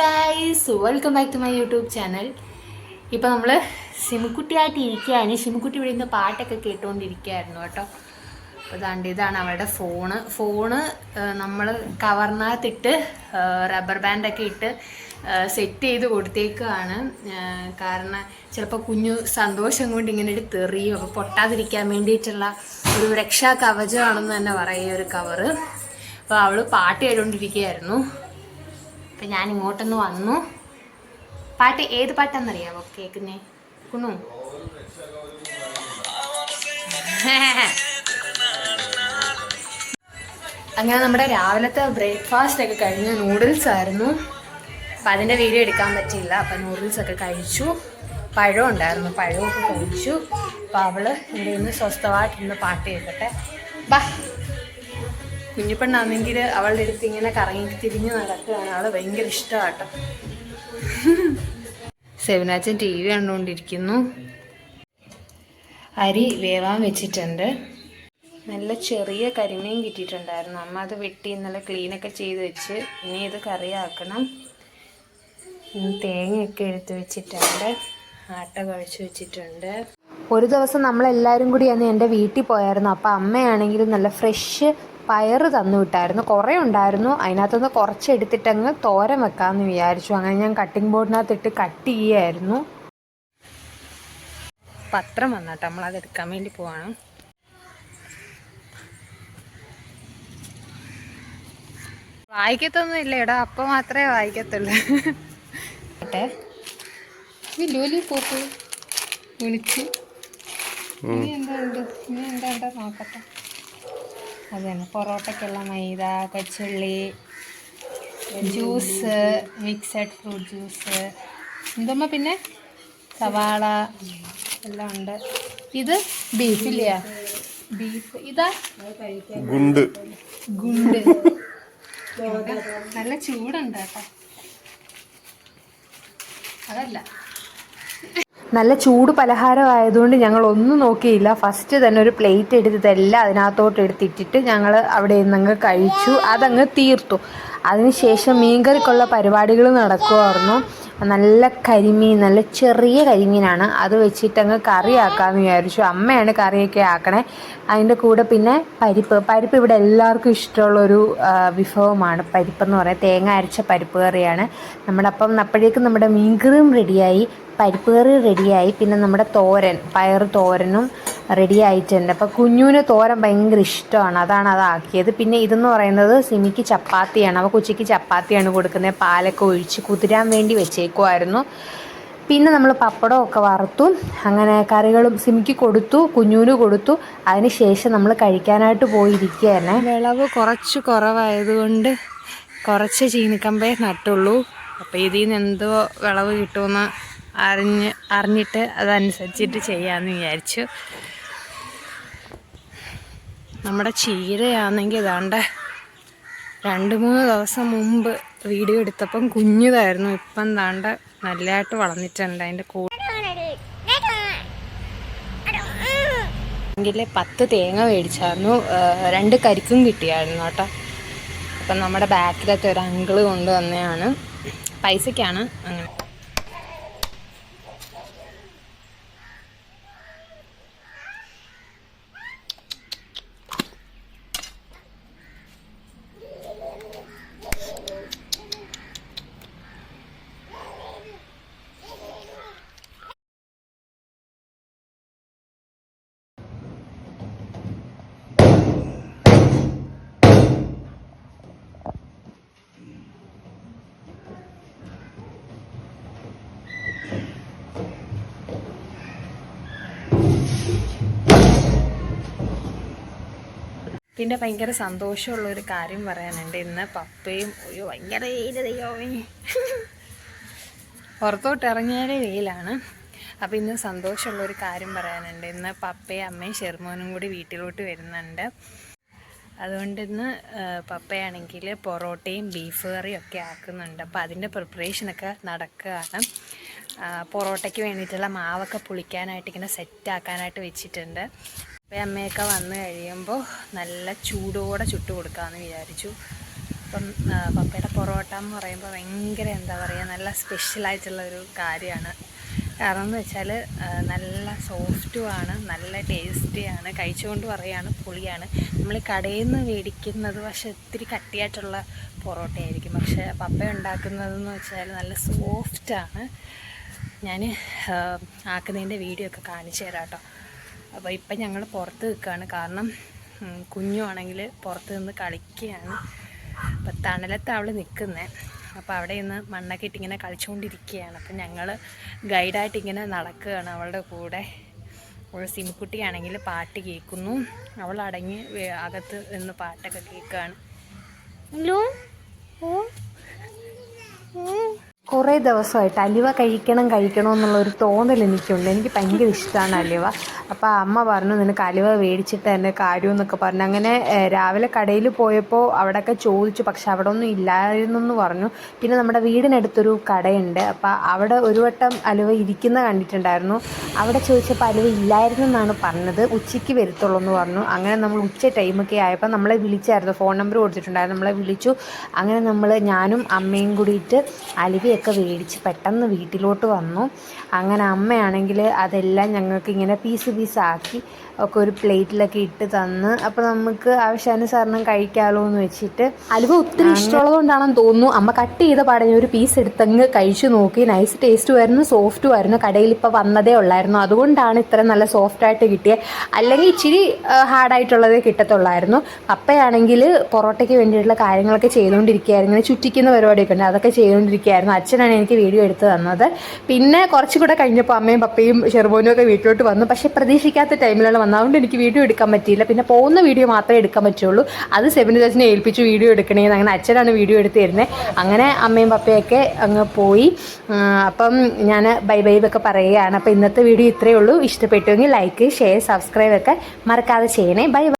Guys welcome back to my YouTube channel ഇപ്പോൾ നമ്മൾ സിമുക്കുട്ടിയായിട്ട് ഇരിക്കുകയാണ്. സിമുക്കുട്ടി ഇവിടെ നിന്ന് പാട്ടൊക്കെ കേട്ടുകൊണ്ടിരിക്കുകയായിരുന്നു കേട്ടോ. അപ്പോൾ ഇതാണ്ട് ഇതാണ് അവളുടെ ഫോണ് ഫോണ് നമ്മൾ കവറിനകത്തിട്ട് റബ്ബർ ബാൻഡൊക്കെ ഇട്ട് സെറ്റ് ചെയ്ത് കൊടുത്തേക്കുകയാണ് കാരണം ചിലപ്പോൾ കുഞ്ഞു സന്തോഷം കൊണ്ട് ഇങ്ങനെ ഒരു തെറിയും അപ്പോൾ പൊട്ടാതിരിക്കാൻ വേണ്ടിയിട്ടുള്ള ഒരു രക്ഷാ കവചമാണെന്ന് തന്നെ പറയും ഈ ഒരു കവറ് അപ്പോൾ അവൾ പാട്ട് കേട്ടുകൊണ്ടിരിക്കുകയായിരുന്നു അപ്പം ഞാൻ ഇങ്ങോട്ടൊന്ന് വന്നു. പാട്ട് ഏത് പാട്ടാണെന്നറിയാമോ കേൾക്കുന്നേ? കുണു. അങ്ങനെ നമ്മുടെ രാവിലത്തെ ബ്രേക്ക്ഫാസ്റ്റ് ഒക്കെ കഴിഞ്ഞ് നൂഡിൽസ് ആയിരുന്നു. അപ്പം അതിന്റെ വീഡിയോ എടുക്കാൻ പറ്റിയില്ല. അപ്പം നൂഡിൽസ് ഒക്കെ കഴിച്ചു. പഴം ഉണ്ടായിരുന്നു. പഴമൊക്കെ കഴിച്ചു. അപ്പം അവൾ നിന്ന് സ്വസ്ഥമായിട്ടിരുന്ന് പാട്ട് കേൾക്കട്ടെ. ബാ. കുഞ്ഞിപ്പെണ്ണാണെങ്കിൽ അവളുടെ അടുത്ത് ഇങ്ങനെ കറങ്ങി തിരിഞ്ഞ് നടക്കുകയാണ്. അവളെ ഭയങ്കര ഇഷ്ടമാട്ടോ. സെവനാച്ചൻ ടി വി കണ്ടുകൊണ്ടിരിക്കുന്നു. അരി വേവാൻ വെച്ചിട്ടുണ്ട്. നല്ല ചെറിയ കരിമീൻ കിട്ടിയിട്ടുണ്ടായിരുന്നു. അമ്മ അത് വെട്ടി നല്ല ക്ലീനൊക്കെ ചെയ്ത് വെച്ച് ഇനി ഇത് കറിയാക്കണം. തേങ്ങയൊക്കെ എടുത്ത് വെച്ചിട്ടുണ്ട്. ആട്ട കുഴച്ച് വെച്ചിട്ടുണ്ട്. ഒരു ദിവസം നമ്മളെല്ലാവരും കൂടി അന്ന് എന്റെ വീട്ടിൽ പോയായിരുന്നു. അപ്പോൾ അമ്മയാണെങ്കിൽ നല്ല ഫ്രഷ് പയറ് തന്നു വിട്ടായിരുന്നു. കുറേ ഉണ്ടായിരുന്നു. അതിനകത്തുനിന്ന് കുറച്ച് എടുത്തിട്ടങ്ങ് തോരൻ വെക്കാമെന്ന് വിചാരിച്ചു. അങ്ങനെ ഞാൻ കട്ടിംഗ് ബോർഡിനകത്തിട്ട് കട്ട് ചെയ്യായിരുന്നു പത്രം വന്നാട്ടോ. നമ്മളത് എടുക്കാൻ വേണ്ടി പോവാണ്. വായിക്കത്തൊന്നും ഇല്ല എടാ. അപ്പം മാത്രമേ വായിക്കത്തുള്ളൂ. കേട്ടെ ലൂലി പോപ്പ് വിളിച്ച് ഇനി എന്താ ഉണ്ട്? ഇനി എന്താ നോക്കട്ടെ. അതന്നെ. പൊറോട്ടയ്ക്കുള്ള മൈദ കൊച്ചുള്ളി ജ്യൂസ് മിക്സഡ് ഫ്രൂട്ട് ജ്യൂസ് എന്തുമ്പ പിന്നെ? സവാള എല്ലാം ഉണ്ട്. ഇത് ബീഫ് ബീഫില്ലയാ ബീഫ് ഇതാ? ഗുണ്ട്. ഗുണ്ട്. നല്ല ചൂടുണ്ട് കേട്ടോ. അതല്ല. നല്ല ചൂട് പലഹാരമായതുകൊണ്ട് ഞങ്ങൾ ഒന്നും നോക്കിയില്ല. ഫസ്റ്റ് തന്നെ ഒരു പ്ലേറ്റ് എടുത്ത് ഇതെല്ലാം അതിനകത്തോട്ട് എടുത്തിട്ടിട്ട് ഞങ്ങൾ അവിടെ നിന്നങ്ങ് കഴിച്ചു. അതങ്ങ് തീർത്തു. അതിനുശേഷം മീൻകറിക്കുള്ള പരിപാടികൾ നടക്കുമായിരുന്നു നല്ല കരിമീൻ നല്ല ചെറിയ കരിമീനാണ്. അത് വെച്ചിട്ടങ്ങ് കറിയാക്കാമെന്ന് വിചാരിച്ചു. അമ്മയാണ് കറിയൊക്കെ ആക്കണേ. അതിന്റെ കൂടെ പിന്നെ പരിപ്പ്. പരിപ്പ് ഇവിടെ എല്ലാവർക്കും ഇഷ്ടമുള്ളൊരു വിഭവമാണ്. പരിപ്പെന്ന് പറയുന്നത് തേങ്ങ അരച്ച പരിപ്പ് കറിയാണ്. നമ്മുടെ അപ്പം അപ്പോഴേക്കും നമ്മുടെ മീൻകറിയും റെഡിയായി പരിപ്പ് കറി റെഡിയായി. പിന്നെ നമ്മുടെ തോരൻ പയർ തോരനും റെഡി ആയിട്ടുണ്ട് അപ്പോൾ കുഞ്ഞുവിന് തോരൻ ഭയങ്കര ഇഷ്ടമാണ്. അതാണ് അതാക്കിയത് പിന്നെ ഇതെന്ന് പറയുന്നത് സിമിക്ക് ചപ്പാത്തിയാണ്. അപ്പോൾ കൊച്ചിക്ക് ചപ്പാത്തിയാണ് കൊടുക്കുന്നത്. പാലൊക്കെ ഒഴിച്ച് കുതിരാൻ വേണ്ടി വെച്ചേക്കുമായിരുന്നു പിന്നെ നമ്മൾ പപ്പടമൊക്കെ വറുത്തു. അങ്ങനെ കറികളും സിമിക്ക് കൊടുത്തു കുഞ്ഞുവിന് കൊടുത്തു. അതിനുശേഷം നമ്മൾ കഴിക്കാനായിട്ട് പോയിരിക്കുകയാണ്. വിളവ് കുറച്ച് കുറവായതുകൊണ്ട് കുറച്ച് ചീനിക്കമ്പേ നട്ടുള്ളൂ. അപ്പോൾ ഇതിൽ നിന്ന് എന്തോ വിളവ് കിട്ടുമെന്ന് അറിഞ്ഞ് അറിഞ്ഞിട്ട് അതനുസരിച്ചിട്ട് ചെയ്യാമെന്ന് വിചാരിച്ചു. നമ്മുടെ ചീരയാണെങ്കിൽ ഇതാണ്ട്. രണ്ട് മൂന്ന് ദിവസം മുമ്പ് വീഡിയോ എടുത്തപ്പം കുഞ്ഞതായിരുന്നു. ഇപ്പം താണ്ട് നല്ലതായിട്ട് വളർന്നിട്ടുണ്ട്. അതിന്റെ കൂടെ എങ്കിൽ പത്ത് തേങ്ങ മേടിച്ചായിരുന്നു രണ്ട് കരിക്കും കിട്ടിയായിരുന്നു കേട്ടോ. അപ്പം നമ്മുടെ ബാക്കിലത്തെ ഒരു അങ്കിൾ കൊണ്ടുവന്നതാണ്. പൈസയ്ക്കാണ് അങ്ങനെ. പിന്നെ ഭയങ്കര സന്തോഷമുള്ള ഒരു കാര്യം പറയാനുണ്ട്. ഇന്ന് പപ്പയും ഒരു ഭയങ്കര വെയിൽ ദൈവമേ. പുറത്തോട്ട് ഇറങ്ങിയാലേ വെയിലാണ്. അപ്പോൾ ഇന്ന് സന്തോഷമുള്ള ഒരു കാര്യം പറയാനുണ്ട്. ഇന്ന് പപ്പയും അമ്മയും ഷെർമോനും കൂടി വീട്ടിലോട്ട് വരുന്നുണ്ട്. അതുകൊണ്ട് ഇന്ന് പപ്പയാണെങ്കിൽ പൊറോട്ടയും ബീഫ് കറിയും ഒക്കെ ആക്കുന്നുണ്ട്. അപ്പോൾ അതിന്റെ പ്രിപ്പറേഷനൊക്കെ നടക്കുകയാണ്. പൊറോട്ടയ്ക്ക് വേണ്ടിയിട്ടുള്ള മാവൊക്കെ പുളിക്കാനായിട്ട് ഇങ്ങനെ സെറ്റാക്കാനായിട്ട് വെച്ചിട്ടുണ്ട്. അപ്പോൾ അമ്മയൊക്കെ വന്നു കഴിയുമ്പോൾ നല്ല ചൂടോടെ ചുട്ട് കൊടുക്കാമെന്ന് വിചാരിച്ചു. അപ്പം പപ്പയുടെ പൊറോട്ട എന്ന് പറയുമ്പോൾ ഭയങ്കര എന്താ പറയുക നല്ല സ്പെഷ്യലായിട്ടുള്ള ഒരു കാര്യമാണ്. കാരണം എന്ന് വെച്ചാൽ നല്ല സോഫ്റ്റുമാണ് നല്ല ടേസ്റ്റിയാണ് കഴിച്ചുകൊണ്ട് പറയുകയാണ് പുളിയാണ്. നമ്മൾ കടയിൽ നിന്ന് മേടിക്കുന്നത് പക്ഷെ ഒത്തിരി കട്ടിയായിട്ടുള്ള പൊറോട്ടയായിരിക്കും. പക്ഷേ പപ്പ ഉണ്ടാക്കുന്നതെന്ന് വെച്ചാൽ നല്ല സോഫ്റ്റാണ് ഞാൻ ആക്കുന്നതിന്റെ വീഡിയോ ഒക്കെ കാണിച്ചു തരാം കേട്ടോ. അപ്പോൾ ഇപ്പം ഞങ്ങൾ പുറത്ത് നിൽക്കുകയാണ് കാരണം കുഞ്ഞുമാണെങ്കിൽ പുറത്ത് നിന്ന് കളിക്കുകയാണ്. അപ്പം തണലത്ത് അവൾ നിൽക്കുന്നത് അപ്പോൾ അവിടെ നിന്ന് മണ്ണൊക്കെ ഇട്ടിങ്ങനെ കളിച്ചുകൊണ്ടിരിക്കുകയാണ് അപ്പം ഞങ്ങൾ ഗൈഡായിട്ട് ഇങ്ങനെ നടക്കുകയാണ് അവളുടെ കൂടെ. അവൾ സിമിക്കുട്ടിയാണെങ്കിൽ പാട്ട് കേൾക്കുന്നു. അവൾ അടങ്ങി അകത്ത് നിന്ന് പാട്ടൊക്കെ കേൾക്കുകയാണ്. ഹലോ? ഓ കുറേ ദിവസമായിട്ട് അലുവ കഴിക്കണം കഴിക്കണം എന്നുള്ള ഒരു തോന്നൽ എനിക്കുണ്ട്. എനിക്ക് ഭയങ്കര ഇഷ്ടമാണ് അലുവ. അപ്പോൾ അമ്മ പറഞ്ഞു നിനക്ക് അലുവ മേടിച്ചിട്ട് തന്നെ കാര്യം എന്നൊക്കെ പറഞ്ഞു. അങ്ങനെ രാവിലെ കടയിൽ പോയപ്പോൾ അവിടെയൊക്കെ ചോദിച്ചു. പക്ഷെ അവിടെ ഒന്നും ഇല്ലായിരുന്നു എന്ന് പറഞ്ഞു. പിന്നെ നമ്മുടെ വീടിനടുത്തൊരു കടയുണ്ട്. അപ്പോൾ അവിടെ ഒരു വട്ടം അലുവ ഇരിക്കുന്ന കണ്ടിട്ടുണ്ടായിരുന്നു. അവിടെ ചോദിച്ചപ്പോൾ അലുവ ഇല്ലായിരുന്നു എന്നാണ് പറഞ്ഞത്. ഉച്ചയ്ക്ക് വരത്തുള്ളൂ എന്ന് പറഞ്ഞു. അങ്ങനെ നമ്മൾ ഉച്ച ടൈമൊക്കെ ആയപ്പോൾ നമ്മളെ വിളിച്ചായിരുന്നു. ഫോൺ നമ്പർ കൊടുത്തിട്ടുണ്ടായിരുന്നു. നമ്മളെ വിളിച്ചു. അങ്ങനെ നമ്മൾ ഞാനും അമ്മയും കൂടിയിട്ട് അലുവയൊക്കെ മേടിച്ച് പെട്ടെന്ന് വീട്ടിലോട്ട് വന്നു. അങ്ങനെ അമ്മയാണെങ്കിൽ അതെല്ലാം ഞങ്ങൾക്ക് ഇങ്ങനെ പീസ് പീസാക്കി ഒക്കെ ഒരു പ്ലേറ്റിലൊക്കെ ഇട്ട് തന്ന്. അപ്പോൾ നമുക്ക് ആവശ്യാനുസരണം കഴിക്കാമല്ലോ എന്ന് വെച്ചിട്ട് അലുവ ഒത്തിരി ഇഷ്ടമുള്ളതുകൊണ്ടാണെന്ന് തോന്നുന്നു. അമ്മ കട്ട് ചെയ്ത പാടഞ്ഞ ഒരു പീസ് എടുത്തങ്ങ് കഴിച്ചു നോക്കി. നൈസ് ടേസ്റ്റ് ആയിരുന്നു സോഫ്റ്റും ആയിരുന്നു കടയിൽ ഇപ്പോൾ വന്നതേ ഉള്ളായിരുന്നു. അതുകൊണ്ടാണ് ഇത്ര നല്ല സോഫ്റ്റ് ആയിട്ട് കിട്ടിയത് അല്ലെങ്കിൽ ഇച്ചിരി ഹാർഡായിട്ടുള്ളതേ കിട്ടത്തുള്ളായിരുന്നു. പപ്പയാണെങ്കിൽ പൊറോട്ടയ്ക്ക് വേണ്ടിയിട്ടുള്ള കാര്യങ്ങളൊക്കെ ചെയ്തുകൊണ്ടിരിക്കുകയായിരുന്നു. ഇങ്ങനെ ചുറ്റിക്കുന്ന പരിപാടിയൊക്കെ ഉണ്ട്. അതൊക്കെ ചെയ്തുകൊണ്ടിരിക്കുകയായിരുന്നു. അച്ഛനാണ് എനിക്ക് വീഡിയോ എടുത്ത് തന്നത്. പിന്നെ കുറച്ചുകൂടെ കഴിഞ്ഞപ്പോൾ അമ്മയും പപ്പയും ഷെർബോനും ഒക്കെ വീട്ടിലോട്ട് വന്നു. പക്ഷേ പ്രതീക്ഷിക്കാത്ത ടൈമിലാണ് വന്നത്. അതുകൊണ്ട് എനിക്ക് വീഡിയോ എടുക്കാൻ പറ്റിയില്ല. പിന്നെ പോകുന്ന വീഡിയോ മാത്രമേ എടുക്കാൻ പറ്റുള്ളൂ. അത് സെവൻ ചേച്ചിനെ ഏൽപ്പിച്ച് വീഡിയോ എടുക്കണേന്ന് അങ്ങനെ അച്ഛനാണ് വീഡിയോ എടുത്ത് തരുന്നത് അങ്ങനെ അമ്മയും പപ്പയൊക്കെ അങ്ങ് പോയി. അപ്പം ഞാൻ ബൈ ബൈ ഒക്കെ പറയുകയാണ്. അപ്പോൾ ഇന്നത്തെ വീഡിയോ ഇത്രയേ ഉള്ളൂ. ഇഷ്ടപ്പെട്ടുവെങ്കിൽ ലൈക്ക് ഷെയർ സബ്സ്ക്രൈബ് ഒക്കെ മറക്കാതെ ചെയ്യണേ. ബൈ.